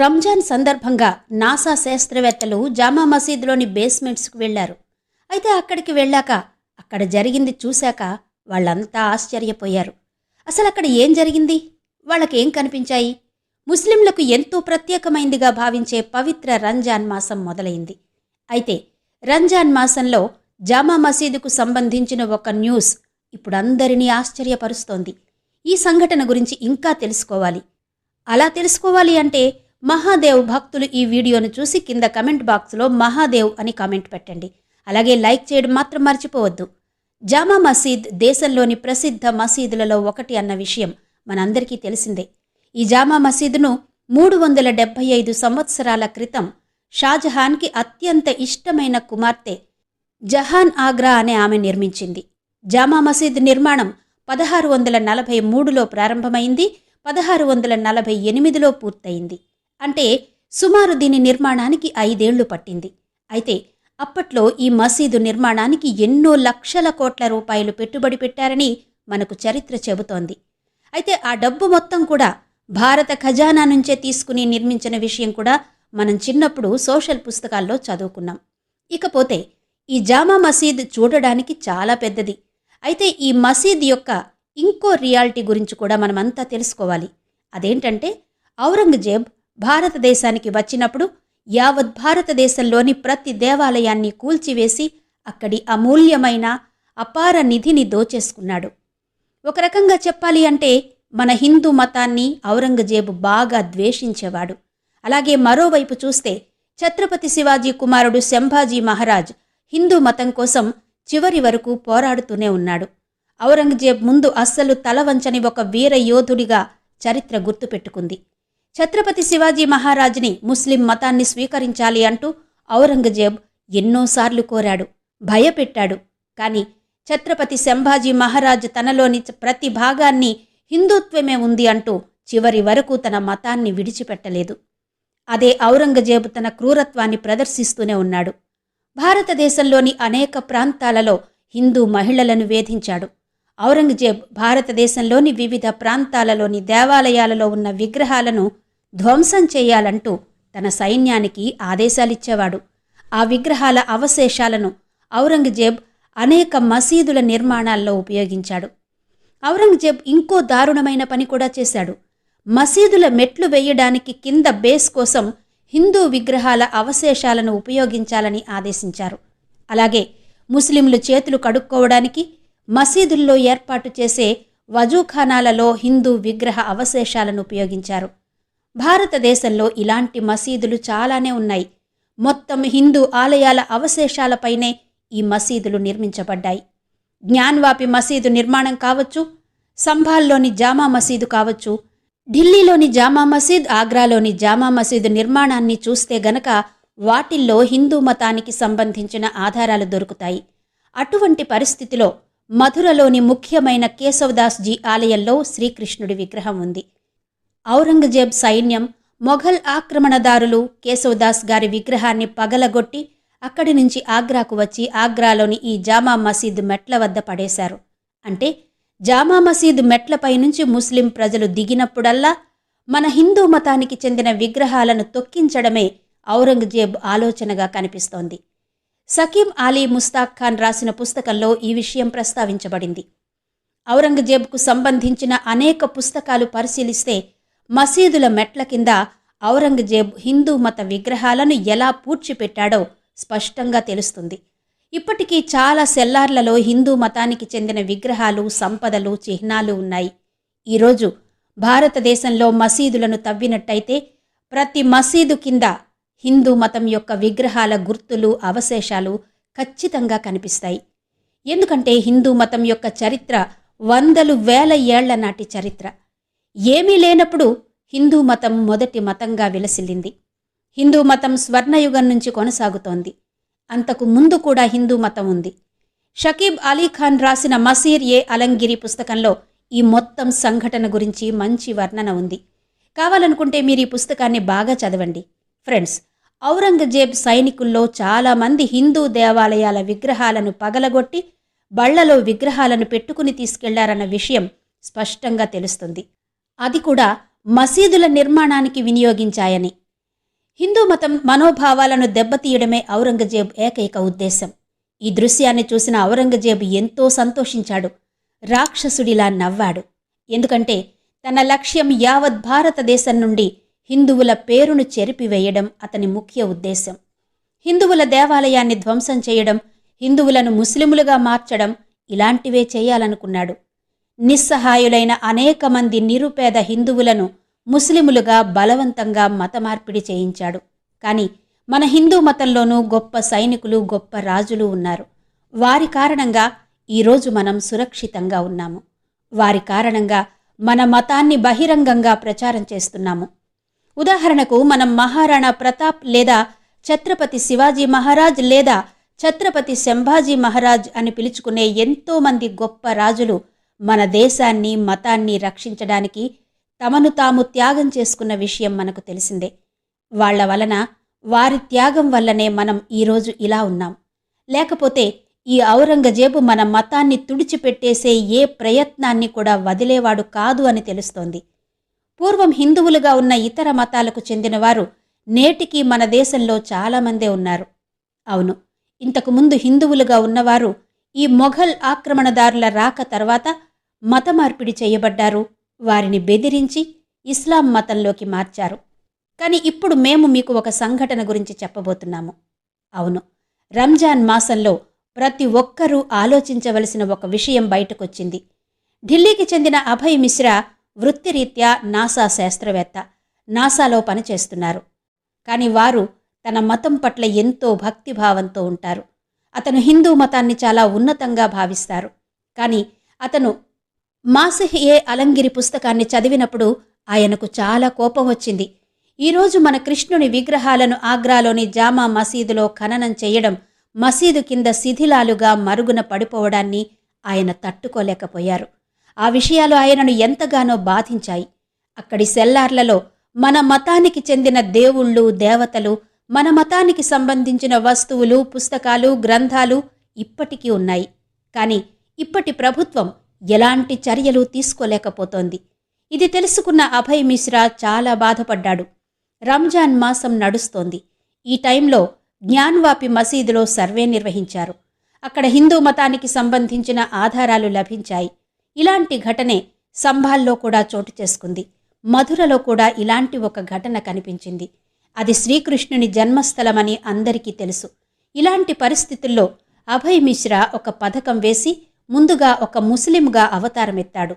రంజాన్ సందర్భంగా నాసా శాస్త్రవేత్తలు జామా మసీదులోని బేస్మెంట్స్కు వెళ్ళారు అయితే అక్కడికి వెళ్ళాక అక్కడ జరిగింది చూశాక వాళ్ళంతా ఆశ్చర్యపోయారు. అసలు అక్కడ ఏం జరిగింది? వాళ్ళకేం కనిపించాయి? ముస్లింలకు ఎంతో ప్రత్యేకమైందిగా భావించే పవిత్ర రంజాన్ మాసం మొదలైంది. అయితే రంజాన్ మాసంలో జామా మసీదుకు సంబంధించిన ఒక న్యూస్ ఇప్పుడు అందరినీ ఆశ్చర్యపరుస్తోంది. ఈ సంఘటన గురించి ఇంకా తెలుసుకోవాలి. అలా తెలుసుకోవాలి అంటే మహాదేవ్ భక్తులు ఈ వీడియోను చూసి కింద కమెంట్ బాక్స్లో మహాదేవ్ అని కామెంట్ పెట్టండి. అలాగే లైక్ చేయడం మాత్రం మర్చిపోవద్దు. జామా మసీద్ దేశంలోని ప్రసిద్ధ మసీదులలో ఒకటి అన్న విషయం మనందరికీ తెలిసిందే. ఈ జామా మసీదును మూడు వందల డెబ్బై ఐదు సంవత్సరాల క్రితం షాజహాన్కి అత్యంత ఇష్టమైన కుమార్తె జహాన్ ఆగ్రా అనే ఆమె నిర్మించింది. జామా మసీద్ నిర్మాణం పదహారు వందల నలభై మూడులో ప్రారంభమైంది పదహారు వందల నలభై ఎనిమిదిలో పూర్తయింది. అంటే సుమారు దీని నిర్మాణానికి ఐదేళ్ళు పట్టింది. అయితే అప్పట్లో ఈ మసీదు నిర్మాణానికి ఎన్నో లక్షల కోట్ల రూపాయలు పెట్టుబడి పెట్టారని మనకు చరిత్ర చెబుతోంది. అయితే ఆ డబ్బు మొత్తం కూడా భారత ఖజానా నుంచే తీసుకుని నిర్మించిన విషయం కూడా మనం చిన్నప్పుడు సోషల్ పుస్తకాల్లో చదువుకున్నాం. ఇకపోతే ఈ జామా మసీద్ చూడడానికి చాలా పెద్దది. అయితే ఈ మసీద్ యొక్క ఇంకో రియాలిటీ గురించి కూడా మనమంతా తెలుసుకోవాలి. అదేంటంటే ఔరంగజేబ్ భారతదేశానికి వచ్చినప్పుడు యావత్ భారతదేశంలోని ప్రతి దేవాలయాన్ని కూల్చివేసి అక్కడి అమూల్యమైన అపార నిధిని దోచేసుకున్నాడు. ఒక రకంగా చెప్పాలి అంటే మన హిందూ మతాన్ని ఔరంగజేబు బాగా ద్వేషించేవాడు. అలాగే మరోవైపు చూస్తే ఛత్రపతి శివాజీ కుమారుడు శంభాజీ మహారాజ్ హిందూ మతం కోసం చివరి వరకు పోరాడుతూనే ఉన్నాడు. ఔరంగజేబ్ ముందు అస్సలు తలవంచని ఒక వీర యోధుడిగా చరిత్ర గుర్తుపెట్టుకుంది. ఛత్రపతి శివాజీ మహారాజ్ని ముస్లిం మతాన్ని స్వీకరించాలి అంటూ ఔరంగజేబ్ ఎన్నోసార్లు కోరాడు భయపెట్టాడు. కానీ ఛత్రపతి శంభాజీ మహారాజ్ తనలోని ప్రతి భాగాన్ని హిందుత్వమే ఉంది అంటూ చివరి వరకు తన మతాన్ని విడిచిపెట్టలేదు. అదే ఔరంగజేబు తన క్రూరత్వాన్ని ప్రదర్శిస్తూనే ఉన్నాడు. భారతదేశంలోని అనేక ప్రాంతాలలో హిందూ మహిళలను వేధించాడు. ఔరంగజేబ్ భారతదేశంలోని వివిధ ప్రాంతాలలోని దేవాలయాలలో ఉన్న విగ్రహాలను ధ్వంసం చేయాలంటూ తన సైన్యానికి ఆదేశాలిచ్చేవాడు. ఆ విగ్రహాల అవశేషాలను ఔరంగజేబ్ అనేక మసీదుల నిర్మాణాల్లో ఉపయోగించాడు. ఔరంగజేబ్ ఇంకో దారుణమైన పని కూడా చేశాడు. మసీదుల మెట్లు వేయడానికి కింద బేస్ కోసం హిందూ విగ్రహాల అవశేషాలను ఉపయోగించాలని ఆదేశించారు. అలాగే ముస్లింలు చేతులు కడుక్కోవడానికి మసీదుల్లో ఏర్పాటు చేసే వజూఖానాలలో హిందూ విగ్రహ అవశేషాలను ఉపయోగించారు. భారతదేశంలో ఇలాంటి మసీదులు చాలానే ఉన్నాయి. మొత్తం హిందూ ఆలయాల అవశేషాలపైనే ఈ మసీదులు నిర్మించబడ్డాయి. జ్ఞాన్వాపి మసీదు నిర్మాణం కావచ్చు సంభాల్లోని జామా మసీదు కావచ్చు ఢిల్లీలోని జామా మసీద్ ఆగ్రాలోని జామా మసీదు నిర్మాణాన్ని చూస్తే గనక వాటిల్లో హిందూ మతానికి సంబంధించిన ఆధారాలు దొరుకుతాయి. అటువంటి పరిస్థితిలో మధురలోని ముఖ్యమైన కేశవదాస్ జీ ఆలయంలో శ్రీకృష్ణుడి విగ్రహం ఉంది. ఔరంగజేబ్ సైన్యం మొఘల్ ఆక్రమణదారులు కేశవదాస్ గారి విగ్రహాన్ని పగలగొట్టి అక్కడి నుంచి ఆగ్రాకు వచ్చి ఆగ్రాలోని ఈ జామా మసీదు మెట్ల వద్ద పడేశారు. అంటే జామా మసీదు మెట్లపై నుంచి ముస్లిం ప్రజలు దిగినప్పుడల్లా మన హిందూ మతానికి చెందిన విగ్రహాలను తొక్కించడమే ఔరంగజేబ్ ఆలోచనగా కనిపిస్తోంది. సకీం అలీ ముస్తాక్ ఖాన్ రాసిన పుస్తకంలో ఈ విషయం ప్రస్తావించబడింది. ఔరంగజేబ్కు సంబంధించిన అనేక పుస్తకాలు పరిశీలిస్తే మసీదుల మెట్ల కింద ఔరంగజేబ్ హిందూ మత విగ్రహాలను ఎలా పూడ్చిపెట్టాడో స్పష్టంగా తెలుస్తుంది. ఇప్పటికీ చాలా సెల్లార్లలో హిందూ మతానికి చెందిన విగ్రహాలు సంపదలు చిహ్నాలు ఉన్నాయి. ఈరోజు భారతదేశంలో మసీదులను తవ్వినట్టయితే ప్రతి మసీదు కింద హిందూ మతం యొక్క విగ్రహాల గుర్తులు అవశేషాలు ఖచ్చితంగా కనిపిస్తాయి. ఎందుకంటే హిందూ మతం యొక్క చరిత్ర వందలు వేల ఏళ్ళ నాటి చరిత్ర. ఏమీ లేనప్పుడు హిందూ మతం మొదటి మతంగా విలసిల్లింది. హిందూ మతం స్వర్ణయుగం నుంచి కొనసాగుతోంది. అంతకు ముందు కూడా హిందూ మతం ఉంది. షకీబ్ అలీ ఖాన్ రాసిన మసీర్ ఏ అలంగిరి పుస్తకంలో ఈ మొత్తం సంఘటన గురించి మంచి వర్ణన ఉంది. కావాలనుకుంటే మీరు ఈ పుస్తకాన్ని బాగా చదవండి. ఫ్రెండ్స్ ఔరంగజేబ్ సైనికుల్లో చాలామంది హిందూ దేవాలయాల విగ్రహాలను పగలగొట్టి బళ్ళలో విగ్రహాలను పెట్టుకుని తీసుకెళ్ళారన్న విషయం స్పష్టంగా తెలుస్తుంది. అది కూడా మసీదుల నిర్మాణానికి వినియోగించాయని. హిందూ మతం మనోభావాలను దెబ్బతీయడమే ఔరంగజేబ్ ఏకైక ఉద్దేశం. ఈ దృశ్యాన్ని చూసిన ఔరంగజేబు ఎంతో సంతోషించాడు. రాక్షసుడిలా నవ్వాడు. ఎందుకంటే తన లక్ష్యం యావత్ భారతదేశం నుండి హిందువుల పేరును చెరిపివేయడం అతని ముఖ్య ఉద్దేశం. హిందువుల దేవాలయాన్ని ధ్వంసం చేయడం హిందువులను ముస్లిములుగా మార్చడం ఇలాంటివే చేయాలనుకున్నాడు. నిస్సహాయులైన అనేక మంది నిరుపేద హిందువులను ముస్లిములుగా బలవంతంగా మతమార్పిడి చేయించాడు. కానీ మన హిందూ మతంలోనూ గొప్ప సైనికులు గొప్ప రాజులు ఉన్నారు. వారి కారణంగా ఈరోజు మనం సురక్షితంగా ఉన్నాము. వారి కారణంగా మన మతాన్ని బహిరంగంగా ప్రచారం చేస్తున్నాము. ఉదాహరణకు మనం మహారాణా ప్రతాప్ లేదా ఛత్రపతి శివాజీ మహారాజ్ లేదా ఛత్రపతి శంభాజీ మహారాజ్ అని పిలుచుకునే ఎంతోమంది గొప్ప రాజులు మన దేశాన్ని మతాన్ని రక్షించడానికి తమను తాము త్యాగం చేసుకున్న విషయం మనకు తెలిసిందే. వాళ్ళ వలన వారి త్యాగం వల్లనే మనం ఈరోజు ఇలా ఉన్నాం. లేకపోతే ఈ ఔరంగజేబు మన మతాన్ని తుడిచిపెట్టేసే ఏ ప్రయత్నాన్ని కూడా వదిలేవాడు కాదు అని తెలుస్తోంది. పూర్వం హిందువులుగా ఉన్న ఇతర మతాలకు చెందినవారు నేటికి మన దేశంలో చాలామందే ఉన్నారు. అవును ఇంతకుముందు హిందువులుగా ఉన్నవారు ఈ మొఘల్ ఆక్రమణదారుల రాక తర్వాత మత మార్పిడి చేయబడ్డారు. వారిని బెదిరించి ఇస్లాం మతంలోకి మార్చారు. కానీ ఇప్పుడు మేము మీకు ఒక సంఘటన గురించి చెప్పబోతున్నాము. అవును రంజాన్ మాసంలో ప్రతి ఒక్కరూ ఆలోచించవలసిన ఒక విషయం బయటకొచ్చింది. ఢిల్లీకి చెందిన అభయ్ మిశ్రా వృత్తిరీత్యా నాసా శాస్త్రవేత్త నాసాలో పనిచేస్తున్నారు. కానీ వారు తన మతం పట్ల ఎంతో భక్తిభావంతో ఉంటారు. అతను హిందూ మతాన్ని చాలా ఉన్నతంగా భావిస్తారు. కానీ అతను మాసిహ్ ఏ అలంగిరి పుస్తకాన్ని చదివినప్పుడు ఆయనకు చాలా కోపం వచ్చింది. ఈరోజు మన కృష్ణుని విగ్రహాలను ఆగ్రాలోని జామా మసీదులో ఖననం చేయడం మసీదు కింద శిథిలాలుగా మరుగున పడిపోవడాన్ని ఆయన తట్టుకోలేకపోయారు. ఆ విషయాలు ఆయనను ఎంతగానో బాధించాయి. అక్కడి సెల్లార్లలో మన మతానికి చెందిన దేవుళ్ళు దేవతలు మన మతానికి సంబంధించిన వస్తువులు పుస్తకాలు గ్రంథాలు ఇప్పటికీ ఉన్నాయి. కానీ ఇప్పటి ప్రభుత్వం ఎలాంటి చర్యలు తీసుకోలేకపోతోంది. ఇది తెలుసుకున్న అభయ్ మిశ్రా చాలా బాధపడ్డాడు. రంజాన్ మాసం నడుస్తోంది. ఈ టైంలో జ్ఞాన్వాపి మసీదులో సర్వే నిర్వహించారు. అక్కడ హిందూ మతానికి సంబంధించిన ఆధారాలు లభించాయి. ఇలాంటి ఘటనే సంభాల్లో కూడా చోటు చేసుకుంది. మధురలో కూడా ఇలాంటి ఒక ఘటన కనిపించింది. అది శ్రీకృష్ణుని జన్మస్థలమని అందరికీ తెలుసు. ఇలాంటి పరిస్థితుల్లో అభయ్ మిశ్రా ఒక పథకం వేసి ముందుగా ఒక ముస్లింగా అవతారమెత్తాడు.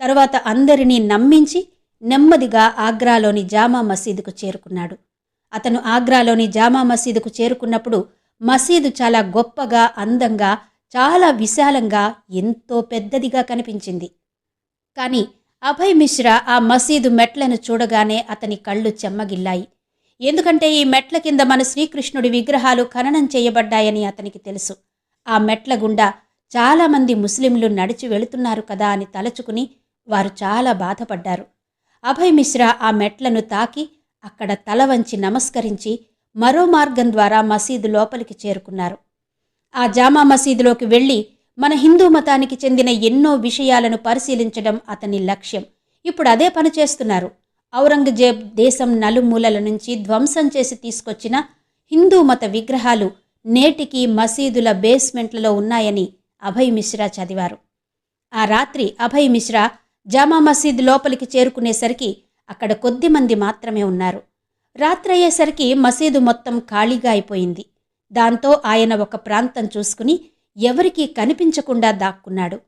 తరువాత అందరినీ నమ్మించి నెమ్మదిగా ఆగ్రాలోని జామా మసీదుకు చేరుకున్నాడు. అతను ఆగ్రాలోని జామా మసీదుకు చేరుకున్నప్పుడు మసీదు చాలా గొప్పగా అందంగా చాలా విశాలంగా ఎంతో పెద్దదిగా కనిపించింది. కానీ అభయ్ మిశ్రా ఆ మసీదు మెట్లను చూడగానే అతని కళ్ళు చెమ్మగిల్లాయి. ఎందుకంటే ఈ మెట్ల కింద మన శ్రీకృష్ణుడి విగ్రహాలు ఖననం చేయబడ్డాయని అతనికి తెలుసు. ఆ మెట్ల గుండా చాలామంది ముస్లింలు నడిచి వెళుతున్నారు కదా అని తలచుకుని వారు చాలా బాధపడ్డారు. అభయ్ మిశ్రా ఆ మెట్లను తాకి అక్కడ తల వంచి నమస్కరించి మరో మార్గం ద్వారా మసీదు లోపలికి చేరుకున్నారు. ఆ జామా మసీదులోకి వెళ్ళి మన హిందూ మతానికి చెందిన ఎన్నో విషయాలను పరిశీలించడం అతని లక్ష్యం. ఇప్పుడు అదే పని చేస్తున్నారు. ఔరంగజేబ్ దేశం నలుమూలల నుంచి ధ్వంసం చేసి తీసుకొచ్చిన హిందూ మత విగ్రహాలు నేటికి మసీదుల బేస్మెంట్లలో ఉన్నాయని అభయ్ మిశ్రా చదివారు. ఆ రాత్రి అభయ్ మిశ్రా జామా మసీద్ లోపలికి చేరుకునేసరికి అక్కడ కొద్దిమంది మాత్రమే ఉన్నారు. రాత్రి అయ్యేసరికి మసీదు మొత్తం ఖాళీగా అయిపోయింది. దాంతో ఆయన ఒక ప్రాంతం చూసుకుని ఎవరికీ కనిపించకుండా దాక్కున్నాడు.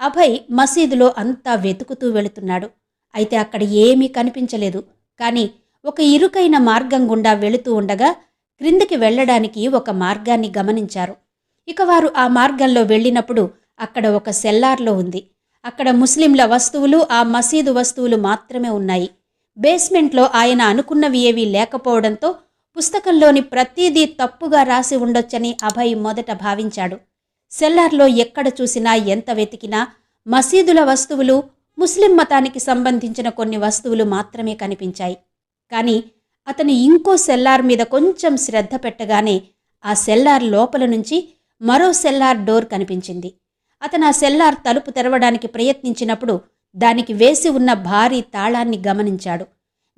అభయ్ మసీదులో అంతా వెతుకుతూ వెళుతున్నాడు. అయితే అక్కడ ఏమీ కనిపించలేదు. కానీ ఒక ఇరుకైన మార్గం గుండా వెళుతూ ఉండగా క్రిందికి వెళ్ళడానికి ఒక మార్గాన్ని గమనించారు. ఇక వారు ఆ మార్గంలో వెళ్ళినప్పుడు అక్కడ ఒక సెల్లార్లో ఉంది. అక్కడ ముస్లింల వస్తువులు ఆ మసీదు వస్తువులు మాత్రమే ఉన్నాయి. బేస్మెంట్లో ఆయన అనుకున్నవి ఏవీ లేకపోవడంతో పుస్తకంలోని ప్రతిదీ తప్పుగా రాసి ఉండొచ్చని అభయ్ మొదట భావించాడు. సెల్లార్లో ఎక్కడ చూసినా ఎంత వెతికినా మసీదుల వస్తువులు ముస్లిం మతానికి సంబంధించిన కొన్ని వస్తువులు మాత్రమే కనిపించాయి. కానీ అతను ఇంకో సెల్లార్ మీద కొంచెం శ్రద్ధ పెట్టగానే ఆ సెల్లార్ లోపల నుంచి మరో సెల్లార్ డోర్ కనిపించింది. అతను ఆ సెల్లార్ తలుపు తెరవడానికి ప్రయత్నించినప్పుడు దానికి వేసి ఉన్న భారీ తాళాన్ని గమనించాడు.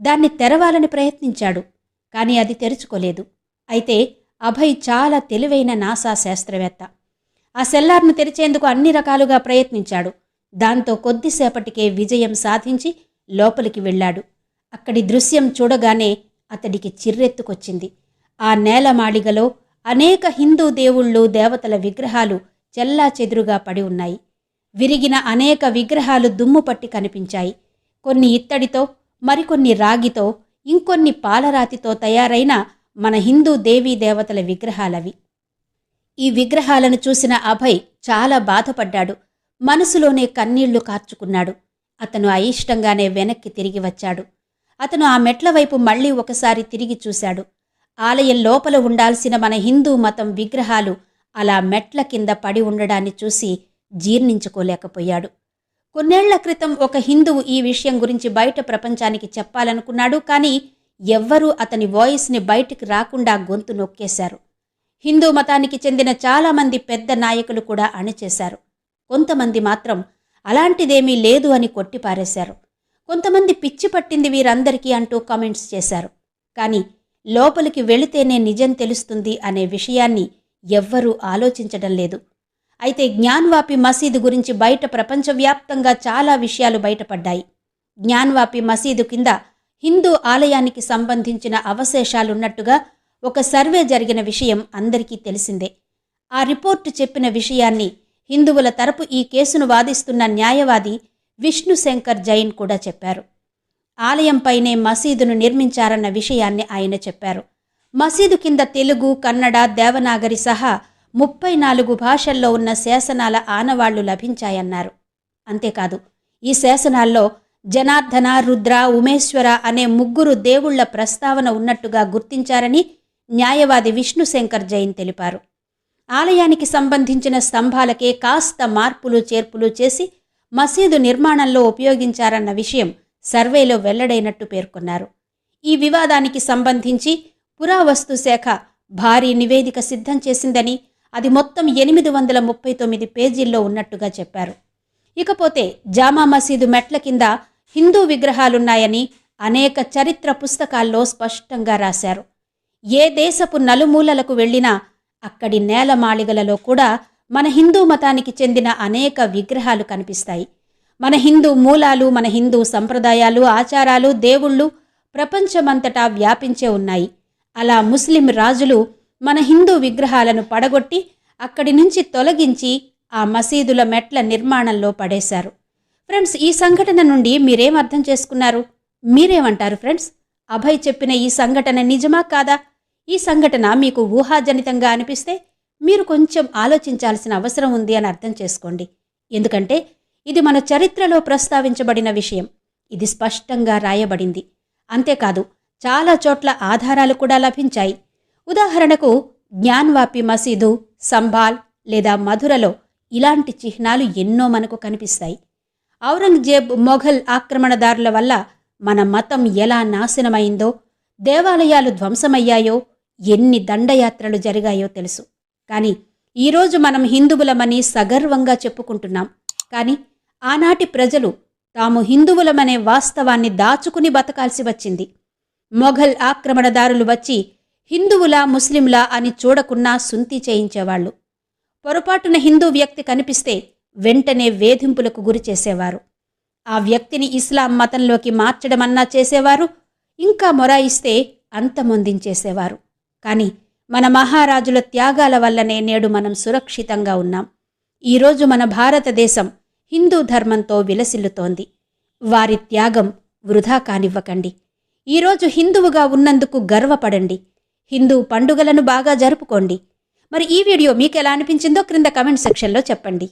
దాన్ని తెరవాలని ప్రయత్నించాడు కానీ అది తెరుచుకోలేదు. అయితే అభయ్ చాలా తెలివైన నాసా శాస్త్రవేత్త. ఆ సెల్లార్ను తెరిచేందుకు అన్ని రకాలుగా ప్రయత్నించాడు. దాంతో కొద్దిసేపటికే విజయం సాధించి లోపలికి వెళ్ళాడు. అక్కడి దృశ్యం చూడగానే అతడికి చిర్రెత్తుకొచ్చింది. ఆ నేలమాళిగలో అనేక హిందూ దేవుళ్ళు దేవతల విగ్రహాలు చెల్లా చెదురుగా పడి ఉన్నాయి. విరిగిన అనేక విగ్రహాలు దుమ్ము పట్టి కనిపించాయి. కొన్ని ఇత్తడితో మరికొన్ని రాగితో ఇంకొన్ని పాలరాతితో తయారైన మన హిందూ దేవీ దేవతల విగ్రహాలవి. ఈ విగ్రహాలను చూసిన అభయ్ చాలా బాధపడ్డాడు. మనసులోనే కన్నీళ్ళు కార్చుకున్నాడు. అతను అయిష్టంగానే వెనక్కి తిరిగి వచ్చాడు. అతను ఆ మెట్ల వైపు మళ్ళీ ఒకసారి తిరిగి చూశాడు. ఆలయం లోపల ఉండాల్సిన మన హిందూ మతం విగ్రహాలు అలా మెట్ల కింద పడి ఉండడాన్ని చూసి జీర్ణించుకోలేకపోయాడు. కొన్నేళ్ళ క్రితం ఒక హిందువు ఈ విషయం గురించి బయట ప్రపంచానికి చెప్పాలనుకున్నాడు కానీ ఎవ్వరూ అతని వాయిస్ని బయటికి రాకుండా గొంతు నొక్కేశారు. హిందూ మతానికి చెందిన చాలామంది పెద్ద నాయకులు కూడా అణిచేశారు. కొంతమంది మాత్రం అలాంటిదేమీ లేదు అని కొట్టిపారేశారు. కొంతమంది పిచ్చి పట్టింది వీరందరికీ అంటూ కామెంట్స్ చేశారు. కానీ లోపలికి వెళితేనే నిజం తెలుస్తుంది అనే విషయాన్ని ఎవ్వరూ ఆలోచించడం లేదు. అయితే జ్ఞాన్వాపి మసీదు గురించి బయట ప్రపంచవ్యాప్తంగా చాలా విషయాలు బయటపడ్డాయి. జ్ఞాన్వాపి మసీదు కింద హిందూ ఆలయానికి సంబంధించిన అవశేషాలున్నట్టుగా ఒక సర్వే జరిగిన విషయం అందరికీ తెలిసిందే. ఆ రిపోర్టు చెప్పిన విషయాన్ని హిందువుల తరపు ఈ కేసును వాదిస్తున్న న్యాయవాది విష్ణు శంకర్ జైన్ కూడా చెప్పారు. ఆలయంపైనే మసీదును నిర్మించారన్న విషయాన్ని ఆయన చెప్పారు. మసీదు కింద తెలుగు కన్నడ దేవనాగరి సహా ముప్పై నాలుగు భాషల్లో ఉన్న శాసనాల ఆనవాళ్ళు లభించాయన్నారు. అంతేకాదు ఈ శాసనాల్లో జనార్దన రుద్ర ఉమేశ్వర అనే ముగ్గురు దేవుళ్ళ ప్రస్తావన ఉన్నట్టుగా గుర్తించారని న్యాయవాది విష్ణు శంకర్ జైన్ తెలిపారు. ఆలయానికి సంబంధించిన స్తంభాలకే కాస్త మార్పులు చేర్పులు చేసి మసీదు నిర్మాణంలో ఉపయోగించారన్న విషయం సర్వేలో వెల్లడైనట్టు పేర్కొన్నారు. ఈ వివాదానికి సంబంధించి పురావస్తు శాఖ భారీ నివేదిక సిద్ధం చేసిందని అది మొత్తం ఎనిమిది వందల ముప్పై తొమ్మిది పేజీల్లో ఉన్నట్టుగా చెప్పారు. ఇకపోతే జామా మసీదు మెట్ల కింద హిందూ విగ్రహాలున్నాయని అనేక చరిత్ర పుస్తకాల్లో స్పష్టంగా రాశారు. ఏ దేశపు నలుమూలలకు వెళ్ళినా అక్కడి నేలమాళిగలలో కూడా మన హిందూ మతానికి చెందిన అనేక విగ్రహాలు కనిపిస్తాయి. మన హిందూ మూలాలు మన హిందూ సంప్రదాయాలు ఆచారాలు దేవుళ్ళు ప్రపంచమంతటా వ్యాపించే ఉన్నాయి. అలా ముస్లిం రాజులు మన హిందూ విగ్రహాలను పడగొట్టి అక్కడి నుంచి తొలగించి ఆ మసీదుల మెట్ల నిర్మాణంలో పడేశారు. ఫ్రెండ్స్ ఈ సంఘటన నుండి మీరేం అర్థం చేసుకున్నారు? మీరేమంటారు ఫ్రెండ్స్? అభయ్ చెప్పిన ఈ సంఘటన నిజమా కాదా? ఈ సంఘటన మీకు ఊహాజనితంగా అనిపిస్తే మీరు కొంచెం ఆలోచించాల్సిన అవసరం ఉంది అని అర్థం చేసుకోండి. ఎందుకంటే ఇది మన చరిత్రలో ప్రస్తావించబడిన విషయం. ఇది స్పష్టంగా రాయబడింది. అంతేకాదు చాలా చోట్ల ఆధారాలు కూడా లభించాయి. ఉదాహరణకు జ్ఞాన్వాపి మసీదు సంభాల్ లేదా మధురలో ఇలాంటి చిహ్నాలు ఎన్నో మనకు కనిపిస్తాయి. ఔరంగజేబ్ మొఘల్ ఆక్రమణదారుల వల్ల మన మతం ఎలా నాశనమైందో దేవాలయాలు ధ్వంసమయ్యాయో ఎన్ని దండయాత్రలు జరిగాయో తెలుసు. కానీ ఈరోజు మనం హిందువులమని సగర్వంగా చెప్పుకుంటున్నాం. కానీ ఆనాటి ప్రజలు తాము హిందువులమనే వాస్తవాన్ని దాచుకుని బతకాల్సి వచ్చింది. మొఘల్ ఆక్రమణదారులు వచ్చి హిందువులా ముస్లింలా అని చూడకున్నా సుంతి చేయించేవాళ్ళు పొరపాటున హిందూ వ్యక్తి కనిపిస్తే వెంటనే వేధింపులకు గురి చేసేవారు. ఆ వ్యక్తిని ఇస్లాం మతంలోకి మార్చడమన్నా చేసేవారు ఇంకా మొరాయిస్తే అంతమొందించేసేవారు. కానీ మన మహారాజుల త్యాగాల వల్లనే నేడు మనం సురక్షితంగా ఉన్నాం. ఈరోజు మన భారతదేశం హిందూ ధర్మంతో విలసిల్లుతోంది. వారి త్యాగం వృధా కానివ్వకండి. ఈరోజు హిందువుగా ఉన్నందుకు గర్వపడండి. హిందూ పండుగలను బాగా జరుపుకోండి. మరి ఈ వీడియో మీకు ఎలా అనిపించిందో క్రింద కమెంట్ సెక్షన్లో చెప్పండి.